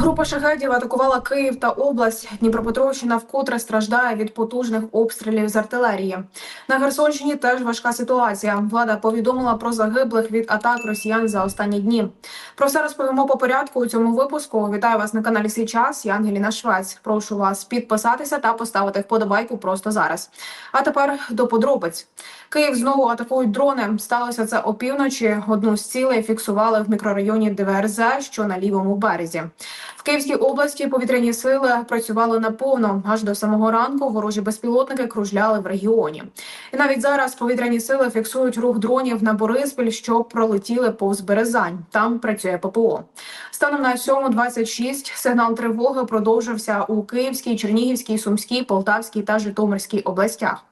Група шахедів атакувала Київ та область. Дніпропетровщина вкотре страждає від потужних обстрілів з артилерії. На Херсонщині теж важка ситуація. Влада повідомила про загиблих від атак росіян за останні дні. Про все розповімо по порядку у цьому випуску. Вітаю вас на каналі «Сій час». Я Ангеліна Швець. Прошу вас підписатися та поставити вподобайку просто зараз. А тепер до подробиць. Київ знову атакують дрони. Сталося це опівночі. Одну з цілей фіксували в мікрорайоні ДВРЗ, що на лівому березі. Київській області повітряні сили працювали наповно. Аж до самого ранку ворожі безпілотники кружляли в регіоні. І навіть зараз повітряні сили фіксують рух дронів на Бориспіль, що пролетіли повз Березань. Там працює ППО. Станом на 7.26 сигнал тривоги продовжився у Київській, Чернігівській, Сумській, Полтавській та Житомирській областях.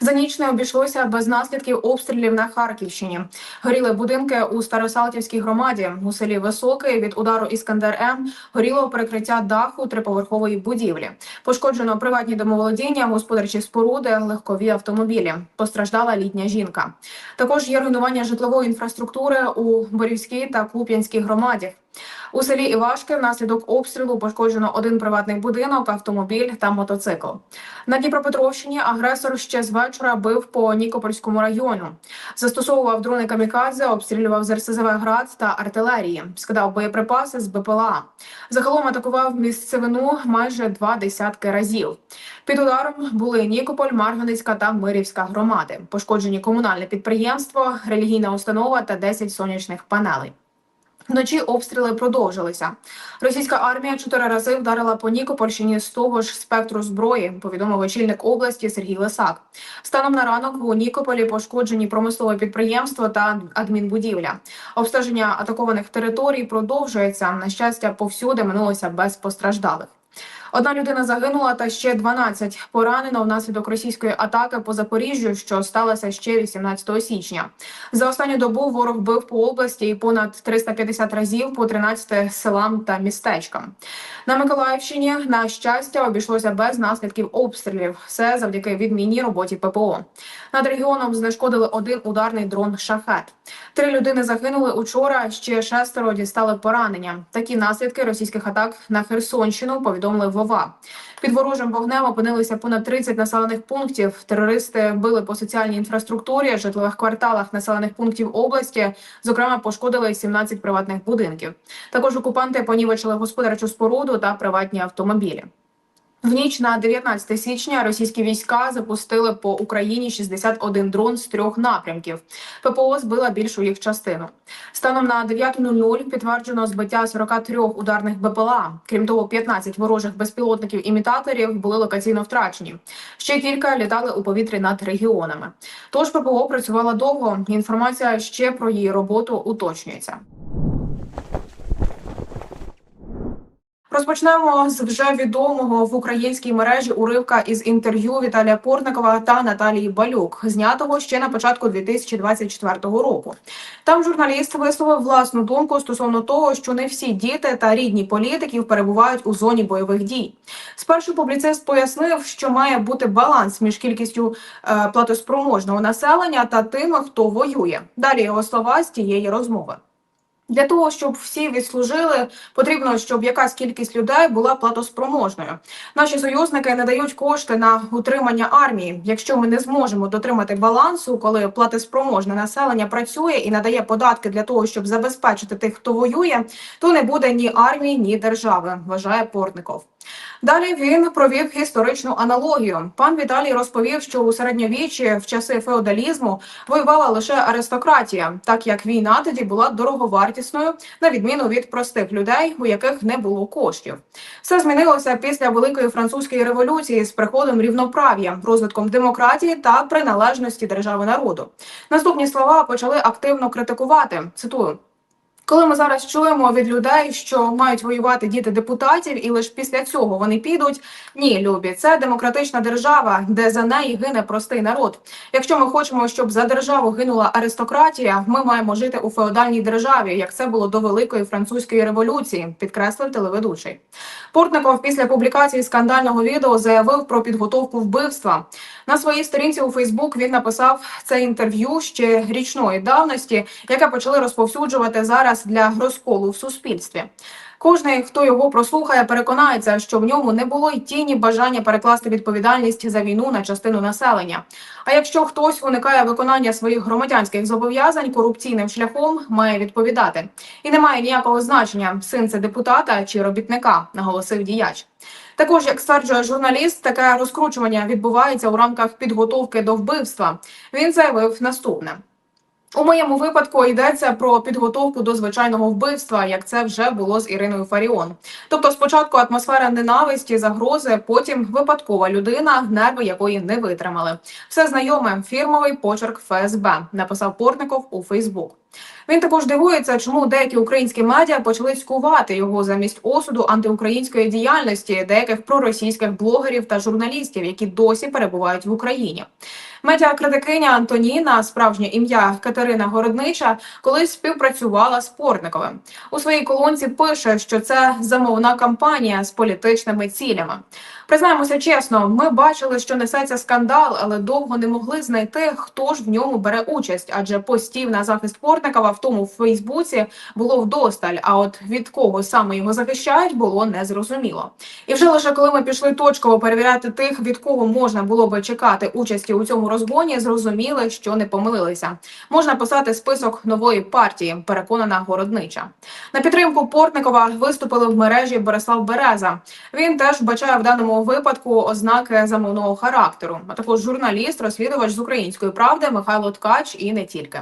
За ніч не обійшлося без наслідків обстрілів на Харківщині. Горіли будинки у Старосалтівській громаді. У селі Високий від удару Іскандер М горіло перекриття даху триповерхової будівлі. Пошкоджено приватні домоволодіння, господарчі споруди, легкові автомобілі. Постраждала літня жінка. Також є руйнування житлової інфраструктури у Борівській та Куп'янській громаді. У селі Івашки внаслідок обстрілу пошкоджено один приватний будинок, автомобіль та мотоцикл. На Дніпропетровщині агресор ще з вечора бив по Нікопольському району. Застосовував дрони камікадзе, обстрілював з РСЗВ град та артилерії, скидав боєприпаси з БПЛА. Загалом атакував місцевину майже два десятки разів. Під ударом були Нікополь, Марганицька та Мирівська громади. Пошкоджені комунальне підприємство, релігійна установа та 10 сонячних панелей. Вночі обстріли продовжилися. Російська армія чотири рази вдарила по Нікопольщині з того ж спектру зброї. Повідомив очільник області Сергій Лисак. Станом на ранок у Нікополі пошкоджені промислове підприємство та адмінбудівля. Обстеження атакованих територій продовжується. На щастя, повсюди минулося без постраждалих. Одна людина загинула, та ще 12 поранено внаслідок російської атаки по Запоріжжю, що сталося ще 18 січня. За останню добу ворог бив по області і понад 350 разів по 13 селам та містечкам. На Миколаївщині на щастя обійшлося без наслідків обстрілів. Все завдяки відмінній роботі ППО. Над регіоном знешкодили один ударний дрон шахет. Три людини загинули учора. Ще шестеро дістали поранення. Такі наслідки російських атак на Херсонщину повідомили Вова. Під ворожим вогнем опинилися понад 30 населених пунктів. Терористи били по соціальній інфраструктурі, житлових кварталах населених пунктів області. Зокрема, пошкодили 17 приватних будинків. Також окупанти понівечили господарчу споруду та приватні автомобілі. В ніч на 19 січня російські війська запустили по Україні 61 дрон з трьох напрямків. ППО збила більшу їх частину. Станом на 9.00 підтверджено збиття 43 ударних БПЛА. Крім того, 15 ворожих безпілотників-імітаторів були локаційно втрачені. Ще кілька літали у повітрі над регіонами. Тож ППО працювала довго. Інформація ще про її роботу уточнюється. Розпочнемо з вже відомого в українській мережі уривка із інтерв'ю Віталія Портникова та Наталії Балюк, знятого ще на початку 2024 року. Там журналіст висловив власну думку стосовно того, що не всі діти та рідні політиків перебувають у зоні бойових дій. Спершу публіцист пояснив, що має бути баланс між кількістю е, платоспроможного населення та тими, хто воює. Далі його слова з тієї розмови. Для того щоб всі відслужили, потрібно, щоб якась кількість людей була платоспроможною. Наші союзники не дають кошти на утримання армії. Якщо ми не зможемо дотримати балансу, коли платоспроможне населення працює і надає податки для того, щоб забезпечити тих, хто воює, то не буде ні армії, ні держави. Вважає Портников. Далі він провів історичну аналогію. Пан Віталій розповів, що у середньовіччі в часи феодалізму воювала лише аристократія, так як війна тоді була дороговартісною, на відміну від простих людей, у яких не було коштів. Все змінилося після великої французької революції з приходом рівноправ'я, розвитком демократії та приналежності держави народу. Наступні слова почали активно критикувати. Цитую. Коли ми зараз чуємо від людей, що мають воювати діти депутатів, і лише після цього вони підуть. Ні, любі, це демократична держава, де за неї гине простий народ. Якщо ми хочемо, щоб за державу гинула аристократія, ми маємо жити у феодальній державі, як це було до великої французької революції, підкреслив телеведучий. Портников після публікації скандального відео заявив про підготовку вбивства. На своїй сторінці у Фейсбук він написав це інтерв'ю ще річної давності, яке почали розповсюджувати зараз для розколу в суспільстві. Кожний, хто його прослухає, переконається, що в ньому не було й тіні бажання перекласти відповідальність за війну на частину населення. А якщо хтось уникає виконання своїх громадянських зобов'язань корупційним шляхом, має відповідати. І немає ніякого значення, син це депутата чи робітника, наголосив діяч. Також, як стверджує журналіст, таке розкручування відбувається у рамках підготовки до вбивства. Він заявив наступне. У моєму випадку йдеться про підготовку до звичайного вбивства, як це вже було з Іриною Фаріон. Тобто, спочатку атмосфера ненависті, загрози, потім випадкова людина, нерви якої не витримали. Все знайоме фірмовий почерк ФСБ, написав Портников у Фейсбук. Він також дивується, чому деякі українські медіа почали скувати його замість осуду антиукраїнської діяльності деяких проросійських блогерів та журналістів, які досі перебувають в Україні. Медіакритикиня Антоніна, справжнє ім'я Катерина Городнича, колись співпрацювала з Портниковим. У своїй колонці пише, що це замовна кампанія з політичними цілями. Признаємося чесно, ми бачили, що несеться скандал, але довго не могли знайти, хто ж в ньому бере участь, адже постів на захист Портникова тому в Фейсбуці було вдосталь. А от від кого саме його захищають, було незрозуміло. І вже лише коли ми пішли точково перевіряти тих, від кого можна було би чекати участі у цьому розгоні, зрозуміли, що не помилилися. Можна писати список нової партії, переконана городнича. На підтримку Портникова виступили в мережі Борислав Береза. Він теж бачає в даному випадку ознаки замовного характеру, а також журналіст, розслідувач з української правди Михайло Ткач і не тільки.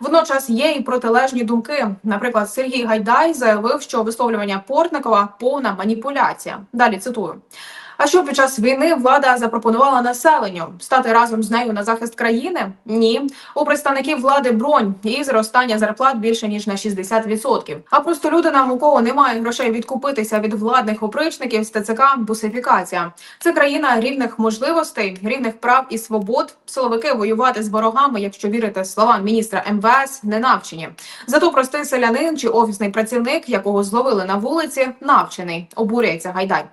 Водночас є і протилежні думки. Наприклад, Сергій Гайдай заявив, що висловлювання Портникова повна маніпуляція. Далі цитую. А що під час війни влада запропонувала населенню стати разом з нею на захист країни? Ні, у представників влади бронь і зростання зарплат більше ніж на 60%. А просто люди нам у кого немає грошей відкупитися від владних опричників з ТЦК бусифікація. Це країна рівних можливостей, рівних прав і свобод. Силовики воювати з ворогами, якщо вірити словам міністра МВС, не навчені. Зато простий селянин чи офісний працівник, якого зловили на вулиці, навчений. Обурюється гайдай.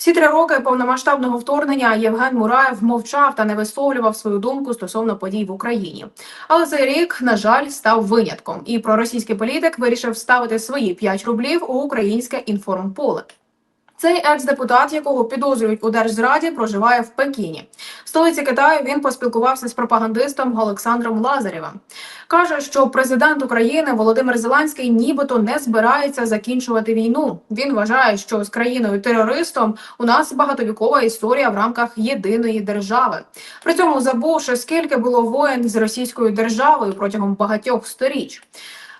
Всі три роки повномасштабного вторгнення Євген Мураєв мовчав та не висловлював свою думку стосовно подій в Україні. Але цей рік, на жаль, став винятком, і проросійський політик вирішив ставити свої 5 рублів у українське інформполе. Цей екс-депутат, якого підозрюють у держзраді, проживає в Пекіні. В столиці Китаю він поспілкувався з пропагандистом Олександром Лазарєвим. Каже, що президент України Володимир Зеленський нібито не збирається закінчувати війну. Він вважає, що з країною терористом у нас багатовікова історія в рамках єдиної держави. При цьому забувши, скільки було воєн з російською державою протягом багатьох сторіч.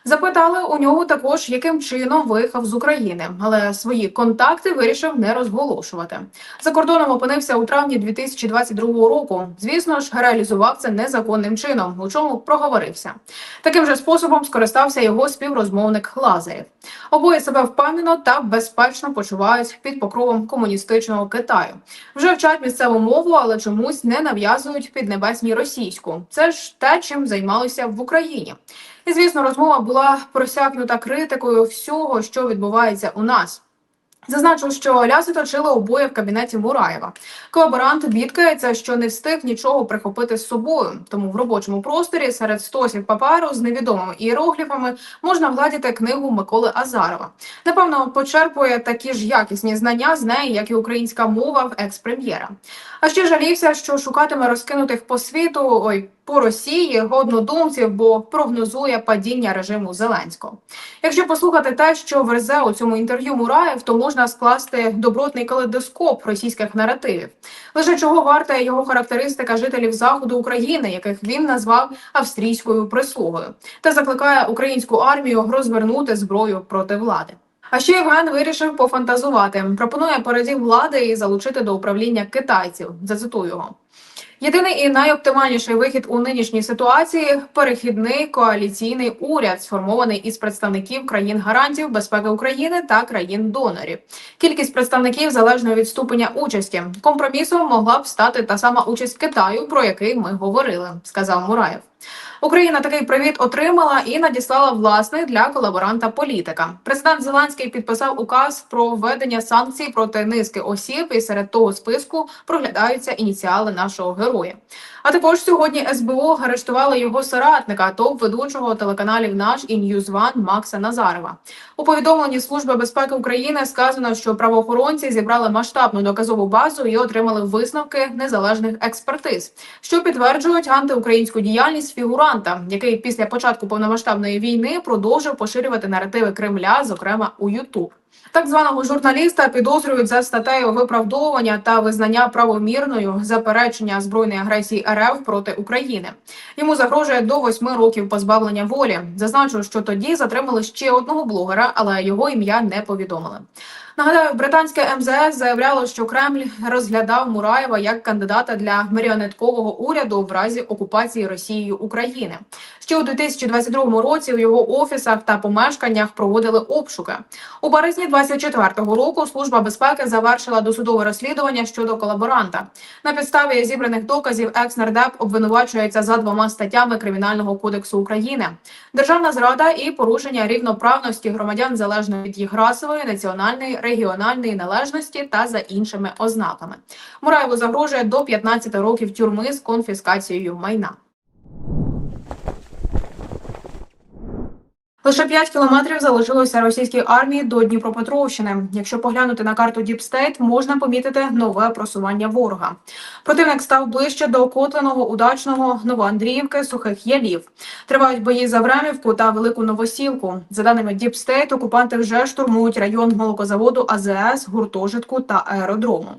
Запитали у нього також, яким чином виїхав з України, але свої контакти вирішив не розголошувати. За кордоном опинився у травні 2022 року. Звісно ж, реалізував це незаконним чином, у чому проговорився. Таким же способом скористався його співрозмовник Лазарів. Обоє себе впевнено та безпечно почувають під покровом комуністичного Китаю. Вже вчать місцеву мову, але чомусь не нав'язують піднебесні російську. Це ж те, чим займалися в Україні. І звісно, розмова була просякнута критикою всього, що відбувається у нас. Зазначив, що ляси точили обоє в кабінеті Мураєва. Колаборант бідкається, що не встиг нічого прихопити з собою. Тому в робочому просторі серед стосів паперу з невідомими іерогліфами можна вгладіти книгу Миколи Азарова. Напевно, почерпує такі ж якісні знання з неї, як і українська мова в екс-прем'єра. А ще жалівся, що шукатиме розкинутих по світу ой по Росії однодумців, бо прогнозує падіння режиму Зеленського. Якщо послухати те, що верзе у цьому інтерв'ю Мураєв, то можна скласти добротний калейдоскоп російських наративів. Лише чого варта його характеристика жителів заходу України, яких він назвав австрійською прислугою, та закликає українську армію розвернути зброю проти влади. А ще Євген вирішив пофантазувати. Пропонує передів влади і залучити до управління китайців. Зацитую його. Єдиний і найоптимальніший вихід у нинішній ситуації перехідний коаліційний уряд, сформований із представників країн гарантів безпеки України та країн донорів. Кількість представників залежно від ступеня участі. Компромісом могла б стати та сама участь Китаю, про який ми говорили, сказав Мураєв. Україна такий привіт отримала і надіслала власний для колаборанта політика. Президент Зеленський підписав указ про введення санкцій проти низки осіб, і серед того списку проглядаються ініціали нашого героя. А також сьогодні СБУ арештували його соратника, топ-ведучого телеканалів наш і Ньюзван Макса Назарова. У повідомленні Служби безпеки України сказано, що правоохоронці зібрали масштабну доказову базу і отримали висновки незалежних експертиз, що підтверджують антиукраїнську діяльність фігуранта, який після початку повномасштабної війни продовжив поширювати наративи Кремля, зокрема у Ютуб. Так званого журналіста підозрюють за статтею виправдовування та визнання правомірною заперечення збройної агресії РФ проти України. Йому загрожує до восьми років позбавлення волі. Зазначу, що тоді затримали ще одного блогера, але його ім'я не повідомили. Нагадаю, британське МЗС заявляло, що Кремль розглядав Мураєва як кандидата для маріонеткового уряду в разі окупації Росією України. Ще у 2022 році у його офісах та помешканнях проводили обшуки. У березні 24-го року служба безпеки завершила досудове розслідування щодо колаборанта. На підставі зібраних доказів екс-нардеп обвинувачується за двома статтями кримінального кодексу України: державна зрада і порушення рівноправності громадян залежно від їх расової, національної, регіональної належності та за іншими ознаками. Мураєву загрожує до 15 років тюрми з конфіскацією майна. Лише 5 кілометрів залишилося російській армії до Дніпропетровщини. Якщо поглянути на карту Діпстейт, можна помітити нове просування ворога. Противник став ближче до Котленого, Удачного, Новоандріївки, Сухих Ялів. Тривають бої за Времівку та Велику Новосілку. За даними Діпстейт, окупанти вже штурмують район молокозаводу АЗС, гуртожитку та аеродрому.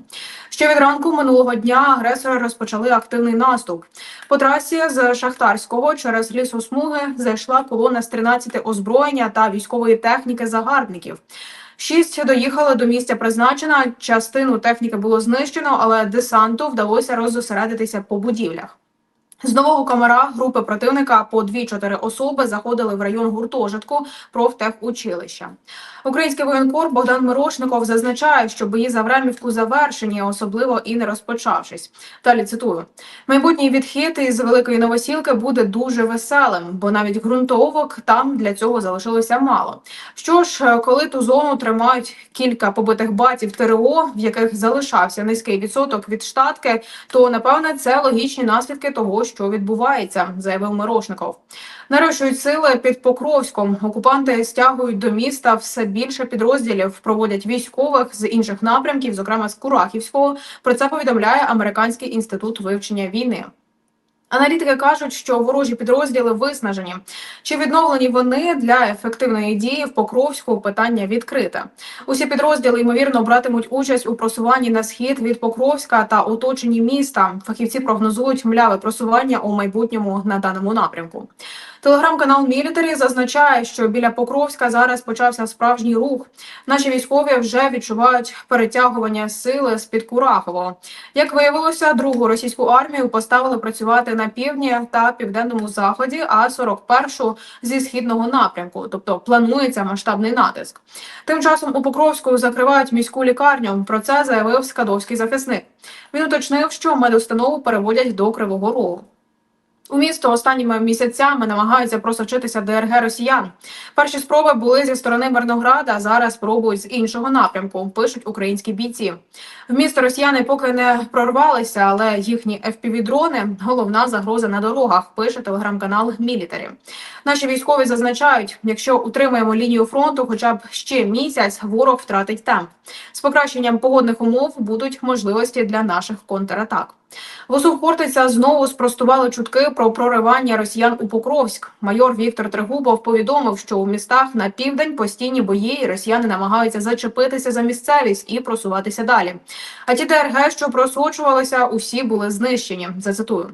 Ще від ранку минулого дня агресори розпочали активний наступ. По трасі з Шахтарського через лісосмуги зайшла колона з 13 озброєння та військової техніки загарбників. Шість доїхали до місця призначення. Частину техніки було знищено, але десанту вдалося роззосередитися по будівлях. З нового камера групи противника по 2-4 особи заходили в район гуртожитку профтехучилища. Український воєнкор Богдан Мирошников зазначає, що бої за Времівку завершені, особливо і не розпочавшись. Далі цитую: майбутній відхід із великої новосілки буде дуже веселим, бо навіть ґрунтовок там для цього залишилося мало. Що ж, коли ту зону тримають кілька побитих батів ТРО, в яких залишався низький відсоток від штатки, то напевне це логічні наслідки того, що відбувається, заявив Мирошников. Нарощують сили під Покровськом. Окупанти стягують до міста все більше підрозділів, проводять військових з інших напрямків, зокрема з Курахівського. Про це повідомляє Американський інститут вивчення війни. Аналітики кажуть, що ворожі підрозділи виснажені. Чи відновлені вони для ефективної дії в Покровську? Питання відкрите. Усі підрозділи ймовірно братимуть участь у просуванні на схід від Покровська та оточенні міста. Фахівці прогнозують мляве просування у майбутньому на даному напрямку. Телеграм-канал Мілітарі зазначає, що біля Покровська зараз почався справжній рух. Наші військові вже відчувають перетягування сили з під Курахового. Як виявилося, другу російську армію поставили працювати на півдні та південному заході, а 41-шу зі східного напрямку, тобто планується масштабний натиск. Тим часом у Покровську закривають міську лікарню. Про це заявив скадовський захисник. Він уточнив, що медустанову переводять до Кривого Рогу. У місто останніми місяцями намагаються просочитися ДРГ росіян. Перші спроби були зі сторони Мирнограда. Зараз спробують з іншого напрямку. Пишуть українські бійці. В місто росіяни поки не прорвалися, але їхні fpv дрони головна загроза на дорогах. Пише телеграм-канал Мілітарі. Наші військові зазначають, якщо утримаємо лінію фронту, хоча б ще місяць, ворог втратить темп. З покращенням погодних умов будуть можливості для наших контратак. Восув Хортиця знову спростували чутки про проривання росіян у Покровськ. Майор Віктор Трегубов повідомив, що у містах на південь постійні бої, і росіяни намагаються зачепитися за місцевість і просуватися далі. А ті ДРГ, що просочувалися, усі були знищені. Зацитую.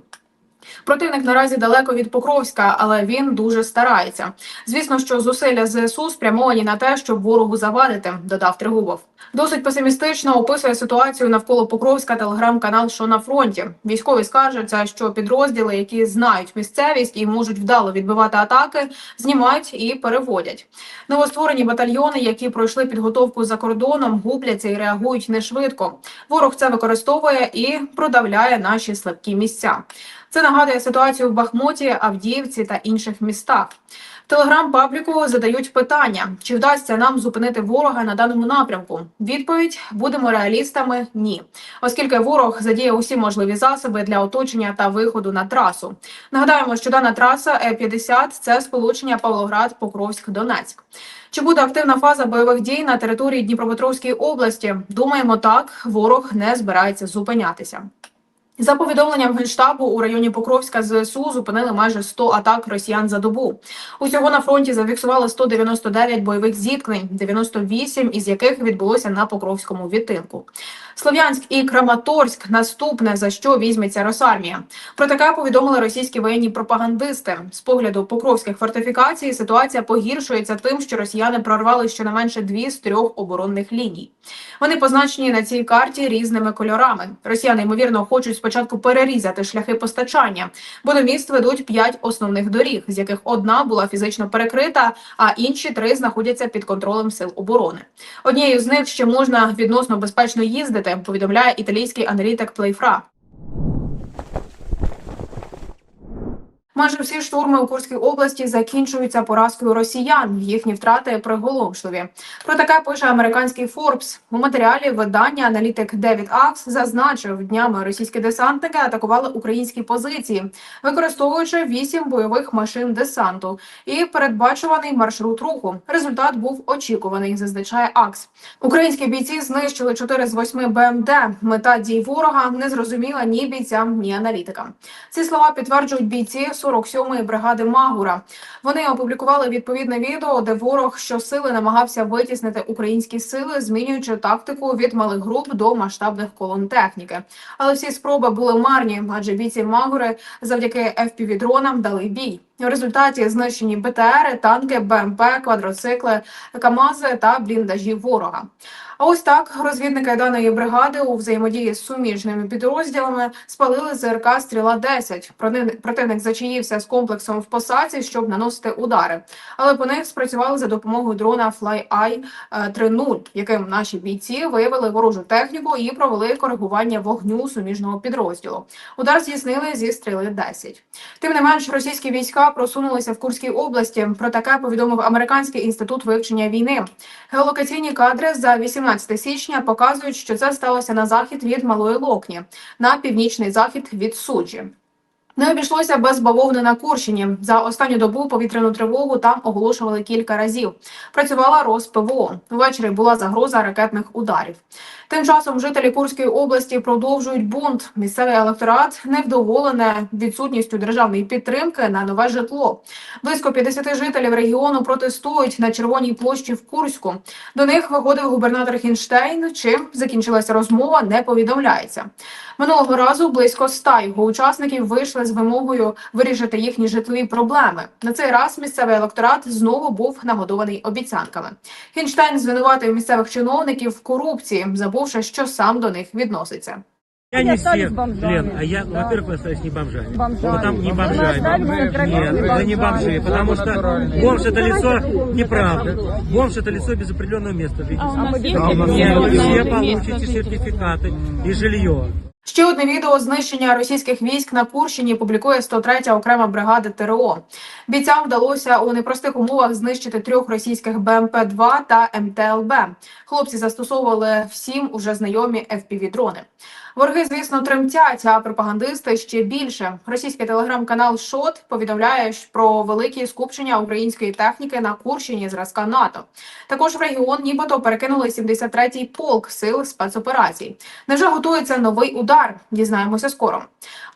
Противник наразі далеко від Покровська, але він дуже старається. Звісно, що зусилля ЗСУ спрямовані на те, щоб ворогу завадити, додав Тригубов. Досить песимістично описує ситуацію навколо Покровська телеграм-канал «Що на фронті. Військові скаржаться, що підрозділи, які знають місцевість і можуть вдало відбивати атаки, знімають і переводять. Новостворені батальйони, які пройшли підготовку за кордоном, губляться і реагують не швидко. Ворог це використовує і продавляє наші слабкі місця. Це нагадує ситуацію в Бахмуті, Авдіївці та інших містах. Телеграм-пабліку задають питання: чи вдасться нам зупинити ворога на даному напрямку? Відповідь: будемо реалістами. Ні, оскільки ворог задіє усі можливі засоби для оточення та виходу на трасу. Нагадаємо, що дана траса Е-50 – це сполучення Павлоград, Покровськ, Донецьк. Чи буде активна фаза бойових дій на території Дніпропетровської області? Думаємо, так ворог не збирається зупинятися. За повідомленням генштабу у районі Покровська ЗСУ зупинили майже 100 атак росіян за добу. Усього на фронті зафіксували 199 бойових зіткнень, 98 із яких відбулося на Покровському відтинку. Слов'янськ і Краматорськ наступне за що візьметься Росармія. Про таке повідомили російські воєнні пропагандисти. З погляду покровських фортифікацій ситуація погіршується тим, що росіяни прорвали щонайменше дві з трьох оборонних ліній. Вони позначені на цій карті різними кольорами. Росіяни ймовірно хочуть спочатку перерізати шляхи постачання, бо до міст ведуть п'ять основних доріг, з яких одна була фізично перекрита, а інші три знаходяться під контролем сил оборони. Однією з них ще можна відносно безпечно їздити. Повідомляє італійський аналітик Плейфра. Майже всі штурми у Курській області закінчуються поразкою росіян. Їхні втрати приголомшливі. Про таке пише американський Форбс. У матеріалі видання аналітик Девід Акс зазначив, днями російські десантники атакували українські позиції, використовуючи вісім бойових машин десанту і передбачуваний маршрут руху. Результат був очікуваний, зазначає Акс. Українські бійці знищили 4 з 8 БМД. Мета дій ворога не зрозуміла ні бійцям, ні аналітикам. Ці слова підтверджують бійці 47-ї бригади Магура. Вони опублікували відповідне відео, де ворог щосили намагався витіснити українські сили, змінюючи тактику від малих груп до масштабних колон техніки. Але всі спроби були марні, адже бійці Магури завдяки FPV-дронам дали бій. В результаті знищені БТРи, танки, БМП, квадроцикли, КАМАЗи та бліндажі ворога. А ось так розвідники даної бригади у взаємодії з суміжними підрозділами спалили ЗРК Стріла 10 Противник- зачаївся з комплексом в посадці, щоб наносити удари. Але по них спрацювали за допомогою дрона FlyEye е, 3.0, яким наші бійці виявили ворожу техніку і провели коригування вогню суміжного підрозділу. Удар здійснили зі стріли 10. Тим не менш, російські війська просунулися в Курській області. Про таке повідомив американський інститут вивчення війни. Геолокаційні кадри за 18 січня показують, що це сталося на захід від Малої Локні, на північний захід від Суджі. Не обійшлося без бавовни на Курщині. За останню добу повітряну тривогу там оголошували кілька разів. Працювала РОС ПВО. Ввечері була загроза ракетних ударів. Тим часом жителі Курської області продовжують бунт. Місцевий електорат невдоволене відсутністю державної підтримки на нове житло. Близько 50 жителів регіону протестують на червоній площі в Курську. До них виходив губернатор Хінштейн. Чим закінчилася розмова, не повідомляється. Минулого разу близько ста його учасників вийшли з вимогою вирішити їхні житлові проблеми. На цей раз місцевий електорат знову був нагодований обіцянками. Хінштейн звинуватив місцевих чиновників в корупції, забувши, що сам до них відноситься. Я Я не остались всех, бомжами. Лен, а я, Да. во-первых, вы остались не бомжами. Бомжами. Вот там не Мы бомжами. остались на тропе Нет, это не бомжи, потому что бомж это лицо неправда. Бомж это лицо без определенного места А у жительства. нас есть Нет, вы определенное все получите место сертификаты и жилье. Ще одне відео знищення російських військ на Курщині публікує 103-я окрема бригада ТРО. Бійцям вдалося у непростих умовах знищити трьох російських БМП-2 та МТЛБ. Хлопці застосовували всім уже знайомі FPV-дрони. Ворги, звісно, тремтять, а пропагандисти ще більше. Російський телеграм-канал ШОТ повідомляє про великі скупчення української техніки на Курщині зразка НАТО. Також в регіон нібито перекинули 73-й полк сил спецоперацій. Невже готується новий удар? Дізнаємося скоро.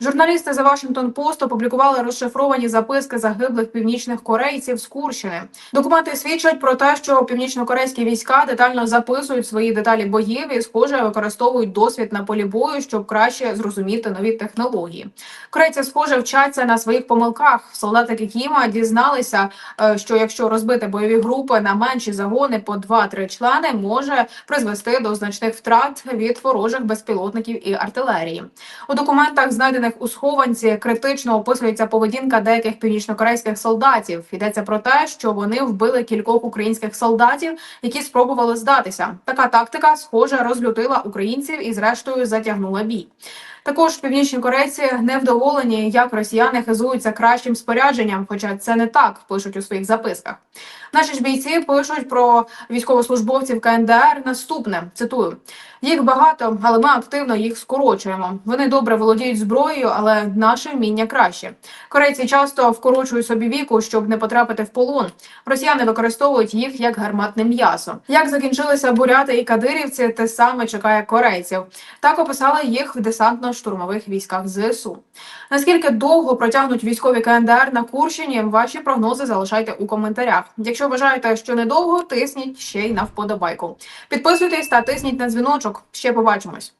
Журналісти The Washington Post опублікували розшифровані записки загиблих північних корейців з Курщини. Документи свідчать про те, що північнокорейські війська детально записують свої деталі боїв і, схоже, використовують досвід на полі бою, щоб краще зрозуміти нові технології. Корейці, схоже, вчаться на своїх помилках. Солдати Кікіма дізналися, е, що якщо розбити бойові групи на менші загони по 2-3 члени, може призвести до значних втрат від ворожих безпілотників і артилерії. У документах, знайдених у схованці, критично описується поведінка деяких північнокорейських солдатів. Йдеться про те, що вони вбили кількох українських солдатів, які спробували здатися. Така тактика, схоже, розлютила українців і, зрештою, затягнула бій. Також північні корейці невдоволені, як росіяни хизуються кращим спорядженням, хоча це не так пишуть у своїх записках. Наші ж бійці пишуть про військовослужбовців КНДР наступне. Цитую: їх багато, але ми активно їх скорочуємо. Вони добре володіють зброєю, але наше вміння краще. Корейці часто вкорочують собі віку, щоб не потрапити в полон. Росіяни використовують їх як гарматне м'ясо. Як закінчилися буряти і кадирівці, те саме чекає корейців. Так описали їх в десантно-штурмових військах ЗСУ. Наскільки довго протягнуть військові КНДР на Курщині? Ваші прогнози залишайте у коментарях. Якщо вважаєте, що недовго, тисніть ще й на вподобайку. Підписуйтесь та тисніть на дзвіночок. Ще побачимось.